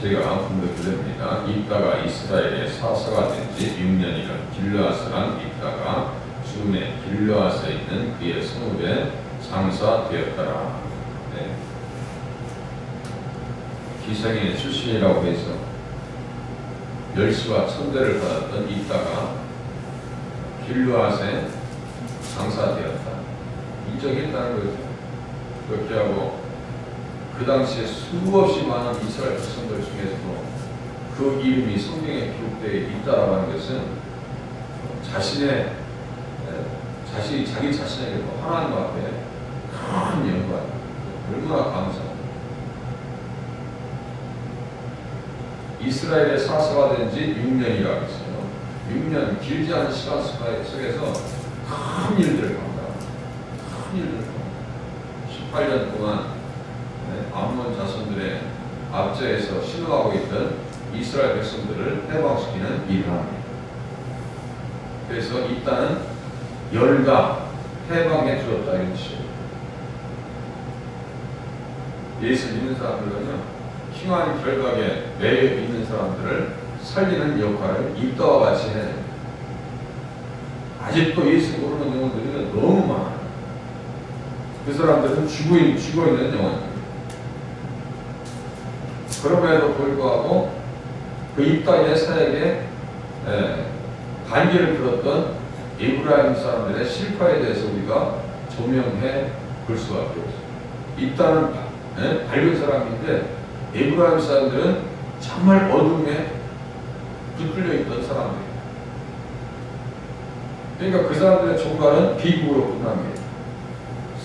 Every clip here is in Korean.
제가 분석드립니다. 이따가 이스라엘의 사사가 된 지 6년이라 길르아스란 이따가 줌에 길르아스에 있는 그의 성읍에 장사되었더라. 네. 기생의 출신이라고 해서 멸시와 천대를 받았던 이따가 길르아스에 장사되었다. 인정했다는 거죠. 그렇게 하고 그 당시에 수없이 많은 이스라엘 백성들 중에서도 그 이름이 성경에 기록되어 있다라는 것은 자신의 에, 자신 자기 자신에게도 하나님 앞에 큰 영광, 얼마나 감사합니다. 이스라엘의 사사가 된 지 6년이라고 했어요. 6년 길지 않은 시간 속에서 큰 일들을 한다. 큰 일들을 한다. 18년 동안 네, 암몬 자손들의 앞제에서 신호하고 있던 이스라엘 백성들을 해방시키는 일을 합니다. 그래서 이 땅은 열가 해방해 주었다 이런 뜻이에요. 예수 믿는 사람들은요, 흉한 결박에 매여 있는 사람들을 살리는 역할을 입다와 같이 됩니다. 아직도 예수 모르는 영혼들이 너무 많아요. 그 사람들은 죽어, 있- 죽어 있는 영혼입니다. 그럼에도 불구하고 그 입다의 사역에 에, 반기를 들었던 이브라임 사람들의 실파에 대해서 우리가 조명해 볼 수밖에 없어요. 입다는 에, 밝은 사람인데 이브라임 사람들은 정말 어둠에 붙들려 있던 사람들이에요. 그러니까 그 사람들의 종말은 비극으로 끝납니다.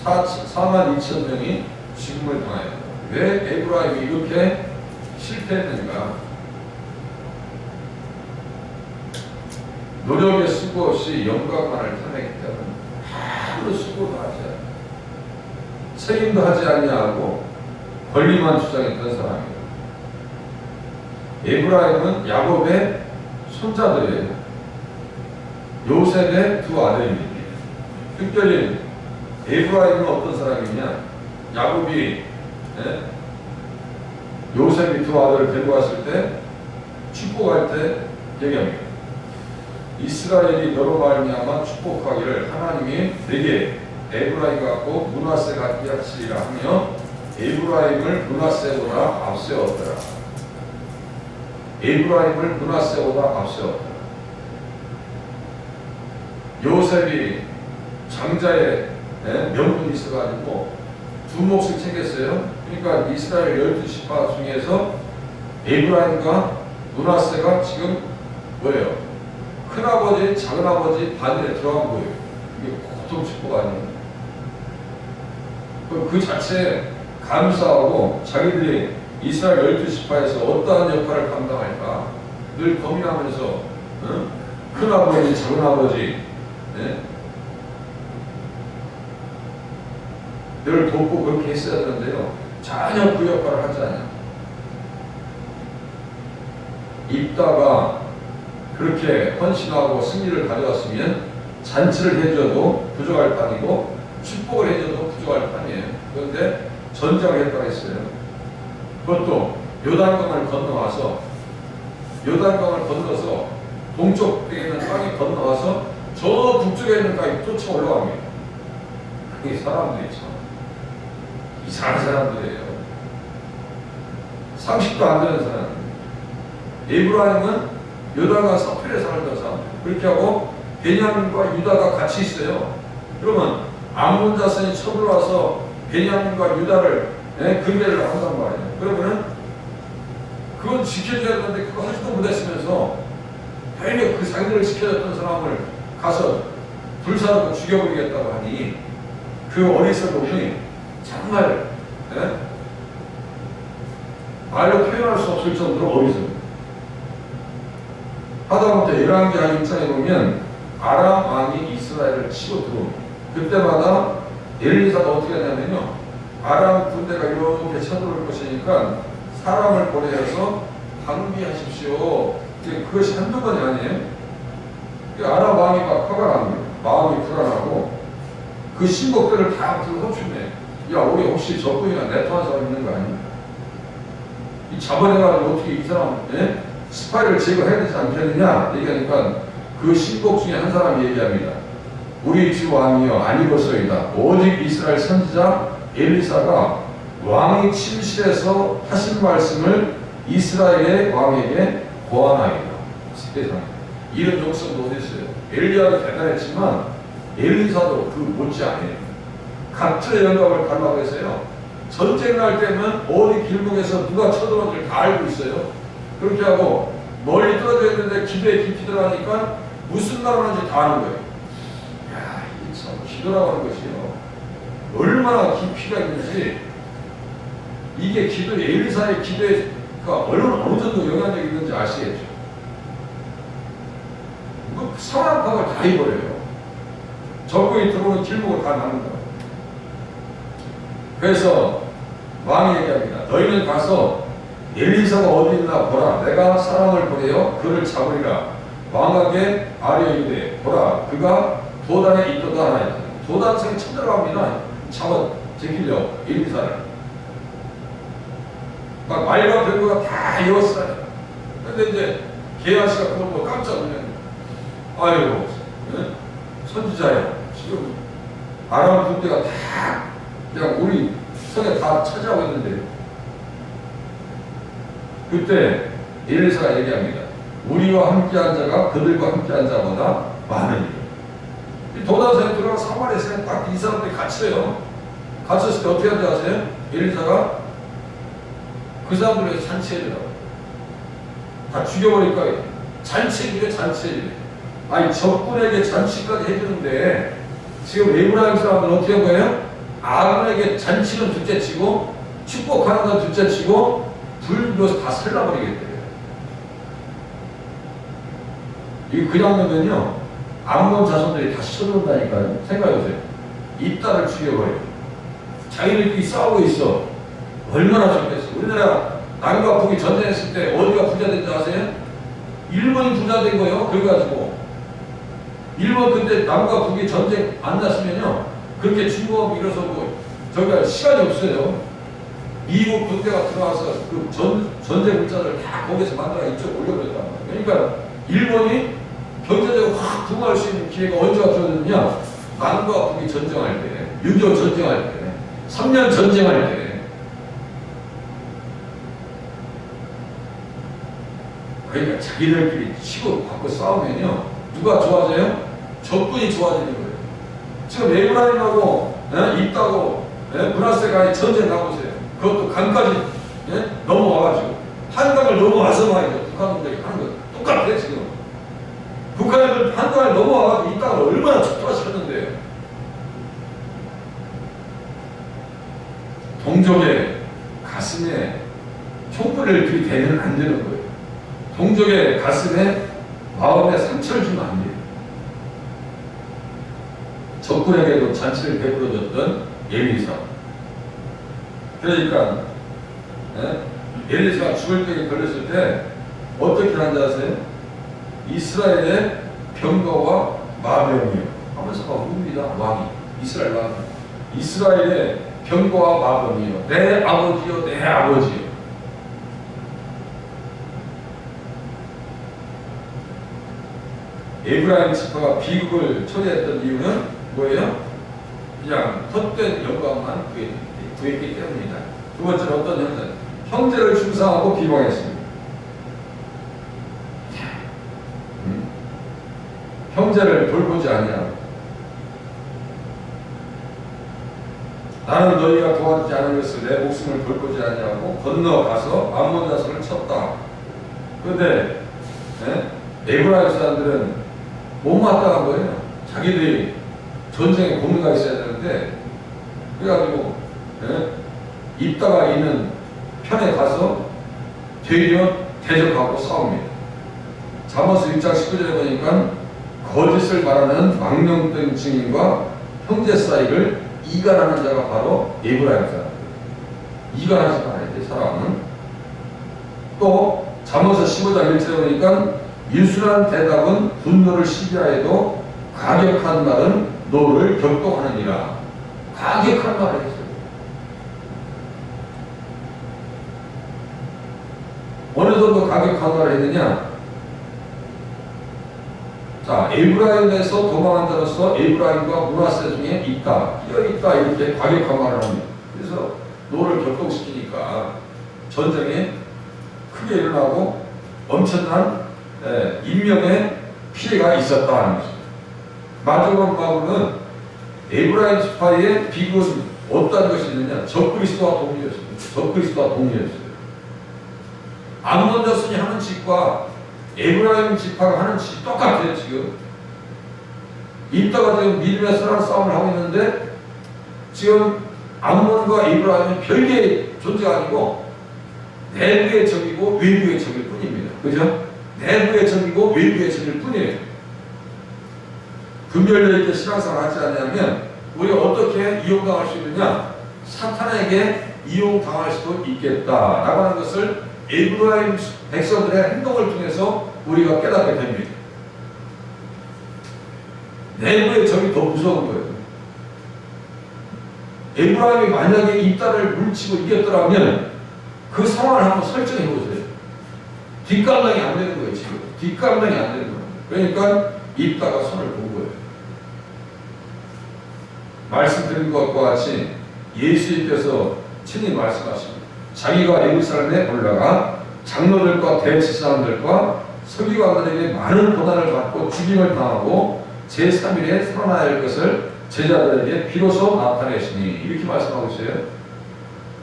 4만 2천 명이 죽음을 당하였다. 왜 에브라임이 이렇게 실패했는가? 노력의 수고 없이 영광만을 탐내기 때문에 아무런 수고도 하지 않아. 책임도 하지 않냐하고 권리만 주장했던 사람이에요. 에브라임은 야곱의 손자들이에요. 요셉의 두 아들입니다. 특별히 에브라임은 어떤 사람이냐? 야곱이 예? 요셉이 두 아들을 데리고 왔을 때 축복할 때 얘기합니다. 이스라엘이 너로 말미암아 축복하기를 하나님이 내게 에브라임 같고 문하세 같게 하시리라 하며 에브라임을 문하세보다 앞세웠더라. 에브라임을 문하세보다 앞세웠더라. 요셉이 장자의 예, 명분이 있어가지고 두 몫을 챙겼어요. 그러니까 이스라엘 열두 지파 중에서 에브라임과 문하세가 지금 뭐예요? 큰아버지, 작은아버지 반열에 들어간 거예요. 이게 고통 축복 아니에요. 그- 그 자체에 감사하고 자기들이 이스라엘 열두 지파에서 어떠한 역할을 감당할까 늘 고민하면서 응? 큰아버지, 작은아버지 예? 늘 돕고 그렇게 했어야 하는데요. 전혀 그 역할을 하지 않아요. 입다가 그렇게 헌신하고 승리를 가져왔으면 잔치를 해줘도 부족할 판이고 축복을 해줘도 부족할 판이에요. 그런데 전장을 했다고 했어요. 그것도 요단강을 건너와서 요단강을 건너서 동쪽에 있는 땅이 건너와서 저 북쪽에 있는 땅이 쫓아 올라갑니다. 그게 사람들이 참 이상한 사람들이에요. 상식도 안 되는 사람. 에브라임은 요다가 서필에 살던 사람. 그렇게 하고 베냐민과 유다가 같이 있어요. 그러면 아몬 자손이 쳐들어와서 베냐민과 유다를 예, 근대를 한단 말이에요. 그러면은 그건 지켜줘야 되는데 그거 하지도 못했으면서 괜히 그 자기들을 지켜줬던 사람을 가서 불사르고 죽여버리겠다고 하니 그 어리석음이 정말 예? 말로 표현할 수 없을 정도로 어리석음. 하다못해 열왕기하 1장에 보면 아람 왕이 이스라엘을 치고 들어옵니다. 그때마다 엘리사가 어떻게 하냐면요. 아람 군대가 이렇게 쳐들어올 것이니까 사람을 보내서 방비하십시오. 그것이 한두 번이 아니에요. 그 아람 왕이 막 화가 납니다. 마음이 불안하고 그 신복들을 다 들고 호출해. 야, 우리 혹시 적군이나 사람 있는 거 아니야? 이 잡아내가지고 어떻게 이 사람 예? 스파이를 제거해야 되지 않겠느냐 얘기하니까 그 신복 중에 한 사람이 얘기합니다. 우리 주 왕이여 아니로소이다. 오직 이스라엘 선지자 엘리사가 왕이 침실에서 하신 말씀을 이스라엘의 왕에게 고하나이다. 세상에 이런 용서도 어딨어요. 엘리야도 대단했지만 엘리사도 그 못지않아요. 각자의 영감을 달라고 해서요. 전쟁 날 때면 어디 길목에서 누가 쳐들어오는지 다 알고 있어요. 그렇게 하고 멀리 떨어져 있는데 기도에 깊이 들어가니까 무슨 말을 하는지 다 아는 거예요. 야, 이참 기도라고 하는 것이요. 얼마나 깊이가 있는지 이게 기도 엘리사의 기도가 얼마나 어느 정도 영향력이 있는지 아시겠죠? 그 파악을 다 해버려요. 적군이 들어오는 길목을 다 나눈다. 그래서 왕이 얘기합니다. 너희는 가서 엘리사가 어디 있나 보라. 내가 사람을 보내어 그를 잡으리라. 왕에게 아뢰 이르되 보라. 그가 도단에 있도다 하나이다. 도단성에 쳐들어갑니다. 잡아 제끼려 엘리사를. 막 말과 별거가 다 이었어요. 근데 이제 게하시가 그걸 보고 깜짝 놀랐네. 아이고, 예? 선지자야. 지금 아람 군대가 다 그냥 우리 성에 다 차지하고 있는데 그때 엘리사가 얘기합니다. 우리와 함께한 자가 그들과 함께한 자보다 많으니 이 도단성에 들어가 사마리아에 딱이 사람들이 갇혀요. 갇혔을 때 어떻게 하는지 아세요? 엘리사가 그 사람들을 잔치해주라고 다 죽여버릴 거예요. 잔치해주래 잔치해주래 아니 적군에게 잔치까지 해주는데 지금 에브라임 사람들은 어떻게 한 거예요? 아군에게 잔치는 둘째 치고 축복하는 건 둘째 치고 불교서 다 살라버리겠대요. 이거 그냥 놓으면요 암몬 자손들이 다시 쳐들어온다니까요. 생각해보세요. 이딸을 죽여버려. 자기들끼리 싸우고 있어. 얼마나 좋겠어. 우리나라 남과 북이 전쟁했을 때 어디가 부자 된지 아세요? 일본이 부자 된 거예요. 그래가지고 일본 그때 남과 북이 전쟁 안 났으면요 그렇게 중국하고 일어서고 저기가 시간이 없어요. 미국 군대가 들어와서 그 전, 전쟁 물자를 다 거기서 만들어 이쪽 올려버렸단 말이에요. 그러니까 일본이 경제적으로 확 부흥할 수 있는 기회가 언제가 주어졌느냐? 남과 북이 전쟁할 때, 6.25 전쟁할 때, 3년 전쟁할 때. 그러니까 자기들끼리 치고 받고 싸우면요. 누가 좋아져요? 적군이 좋아지는 거예요. 지금 에브라임하고 예? 있다고 예? 브라스가 전쟁 나보세요. 그것도 강까지 예? 넘어와가지고 한강을 넘어와서 말이죠. 북한군들이 하는 거 똑같아요 지금. 북한애들 한강을 넘어와가지고 이 땅을 얼마나 축도하셨는데 동족의 가슴에 촛불을 들이대면 안 되는 거예요. 동족의 가슴에 마음에 상처를 주면 안 돼요. 적군에게도 잔치를 베풀어줬던 엘리사. 그러니까 예? 엘리사가 죽을 병에 걸렸을 때 어떻게 한지 아세요? 이스라엘의 병거와 마병이요. 하면서 막 웁니다. 왕이 이스라엘 왕이 이스라엘의 병거와 마병이요. 내 아버지요, 내 아버지요. 에브라임 지파가 비극을 초래했던 이유는 뭐예요? 그냥 헛된 영광만 구했- 구했기 때문이다. 두 번째는 어떤 형제? 형제를 중상하고 비방했습니다. 음? 형제를 돌보지 아니하고 나는 너희가 도와주지 않은 것을 내 목숨을 돌보지 아니하고 건너가서 암몬 자손을 쳤다. 그런데 예? 에브라임 사람들은 못마땅한 거예요. 자기들이 전쟁에 공로가 있어야 되는데 그래가지고 예? 입다가 있는 편에 가서 되려 대적하고 싸웁니다. 잠언서 1장 19절에 보니까 거짓을 말하는 망령된 증인과 형제 사이를 이간하는 자가 바로 에브라임 사람. 이간하지 말아야 돼 사람은. 또 잠언서 15장 1절에 보니까 유순한 대답은 분노를 시기하여도 가격한 말은 노를 격동하느니라. 가격한 말을 했어요. 어느 정도 가격 강화를 했느냐? 자, 에브라임에서 도망한 자로서 에브라임과 문화세 중에 있다, 끼어 있다 이렇게 가격 강화를 합니다. 그래서 노를 격동시키니까 전쟁이 크게 일어나고 엄청난 예, 인명의 피해가 있었다 하는 것입니다. 마지막 바울은 에브라임 지파의 비극은 어떤 것이 있느냐? 적그리스도와 동료였습니다. 적그리스도와 동료였어요. 암몬 자손이 하는 짓과 에브라임 지파가 하는 짓이 똑같아요 지금. 이따가 지금 믿음의 선한 싸움을 하고 있는데 지금 암몬과 에브라임은 별개의 존재가 아니고 내부의 적이고 외부의 적일 뿐입니다. 그죠? 내부의 적이고 외부의 적일 뿐이에요. 분별되어 있게 신앙생활 하지 않냐면 우리가 어떻게 이용당할 수 있느냐? 사탄에게 이용당할 수도 있겠다라고 하는 것을 에브라임 백성들의 행동을 통해서 우리가 깨닫게 됩니다. 내부의 적이 더 무서운 거예요. 에브라임이 만약에 이 딸을 물치고 이겼더라면 그 상황을 한번 설정해 보세요. 뒷감당이 안 되는 거예요, 지금. 뒷감당이 안 되는 거예요. 그러니까 입다가 손을 본 거예요. 말씀드린 것과 같이 예수님께서 친히 말씀하십니다. 자기가 예루살렘에 올라가 장로들과 대치사람들과 서기관들에게 많은 고난을 받고 죽임을 당하고 제3일에 살아나야 할 것을 제자들에게 비로소 나타내시니 이렇게 말씀하고 있어요.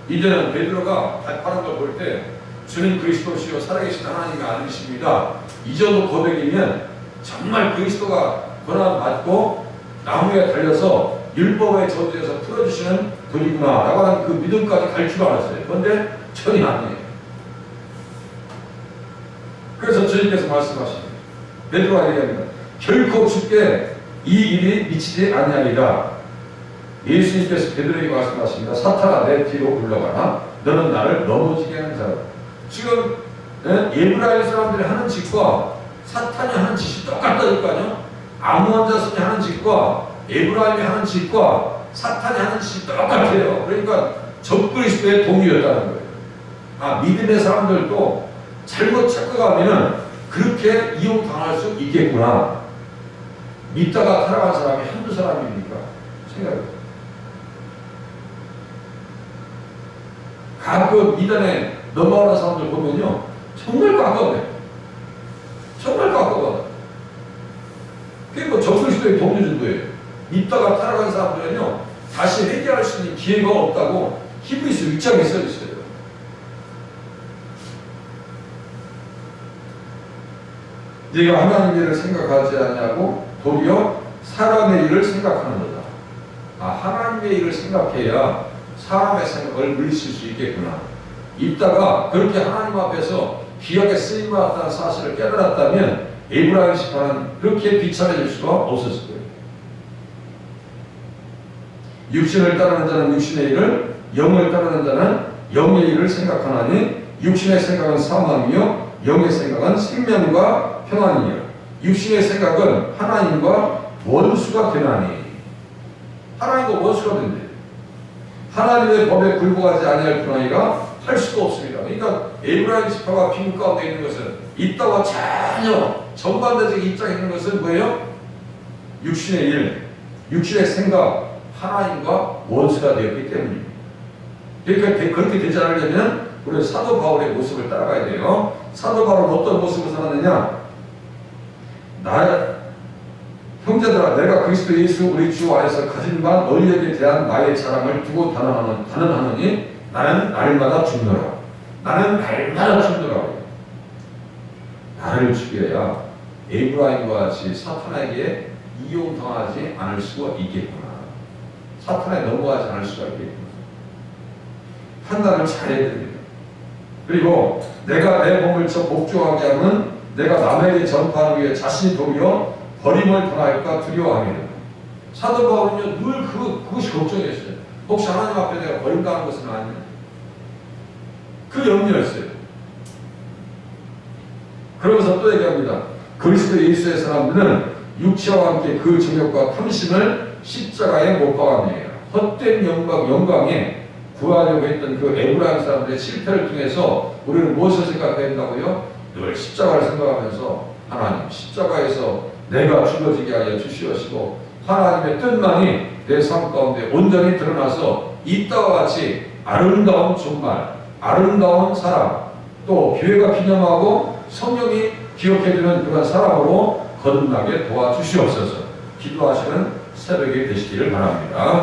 이제는 베드로가 발파는 걸볼 때 주님 그리스도시요 살아계신 하나님이 아니십니다. 이 정도 고백이면 정말 그리스도가 고난 받고 나무에 달려서 율법의 저주에서 풀어주시는 분이구나라고 하는 그 믿음까지 갈 줄 알았어요. 그런데 전혀 아니에요. 그래서 주님께서 말씀하십니다. 베드로가 얘기합니다. 결코 죽게 이 일이 미치지 아니하리라. 예수님께서 베드로에게 말씀하십니다. 사탄아 내 뒤로 물러가라. 너는 나를 넘어지게 하는 자라. 지금 예? 예브라임 사람들이 하는 짓과 사탄이 하는 짓이 똑같다니까요. 아무한 자손이 하는 짓과 에브라임이 하는 짓과 사탄이 하는 짓이 똑같아요. 그러니까 적그리스도의 동료였다는 거예요. 아 믿음의 사람들도 잘못 착각하면은 그렇게 이용당할 수 있겠구나. 믿다가 타락한 사람이 한두 사람입니까? 생각해보세요. 가끔 이단에 넘어가는 사람들 보면요. 정말 가까워요. 정말 가까워. 그게 뭐 적그리스도의 동료 정도예요. 믿다가 타락한 사람들은요. 다시 회개할 수 있는 기회가 없다고 히브리서 6장에 써 있어요. 네가 하나님의 일을 생각하지 않냐고 도리어 사람의 일을 생각하는도다. 아 하나님의 일을 생각해야 사람의 생각을 물리칠 수 있겠구나. 있다가 그렇게 하나님 앞에서 귀하게 쓰임 받았다는 사실을 깨달았다면 에브라임 시파는 그렇게 비참해질 수가 없었을 거예요. 육신을 따르는 자는 육신의 일을, 영을 따르는 자는 영의 일을 생각하나니 육신의 생각은 사망이요 영의 생각은 생명과 평안이요 육신의 생각은 하나님과 원수가 되나니 하나님과 원수가 된대. 하나님의 법에 굴복하지 아니할 뿐 아니라 할 수가 없습니다. 그러니까 에브라임 지파가 빈 가운데 있는 것은 이따와 전혀 정반대적 입장에 있는 것은 뭐예요? 육신의 일, 육신의 생각, 하나님과 원수가 되었기 때문입니다. 그러니까 되- 그렇게 되지 않으려면 우리 사도 바울의 모습을 따라가야 돼요. 사도 바울은 어떤 모습을 살았느냐? 나 형제들아 내가 그리스도 예수 우리 주 안에서 가진 바 너희에게 대한 나의 자랑을 두고 단언하는 단언하노니 나는 날마다 죽노라. 나는 날마다 죽노라. 나를 죽여야 에브라임과 같이 사탄에게 이용당하지 않을 수가 있겠구나. 사탄에 넘어가지 않을 수가 있겠구나. 판단을 잘해야 됩니다. 그리고 내가 내 몸을 저 복종하게 하면 내가 남에게 전파하기 위해 자신이 도리어 버림을 당할까 두려워합니다. 사도 바울은요 늘 그, 그것이 걱정이었어요. 혹시 하나님 앞에 내가 버림당한 것은 아니냐. 그 염려였어요. 그러면서 또 얘기합니다. 그리스도 예수의 사람들은 육체와 함께 그 정욕과 탐심을 십자가에 못 박았네요. 헛된 영광, 영광에 구하려고 했던 그 에브라임 사람들의 실패를 통해서 우리는 무엇을 생각해야 된다고요? 늘 십자가를 생각하면서 하나님 십자가에서 내가 죽어지게 하여 주시옵시고 하나님의 뜻만이 내 삶 가운데 온전히 드러나서 이따와 같이 아름다운 종말, 아름다운 사람, 또 교회가 기념하고 성령이 기억해주는 그런 사람으로 거듭나게 도와주시옵소서 기도하시는 새벽이 되시기를 바랍니다.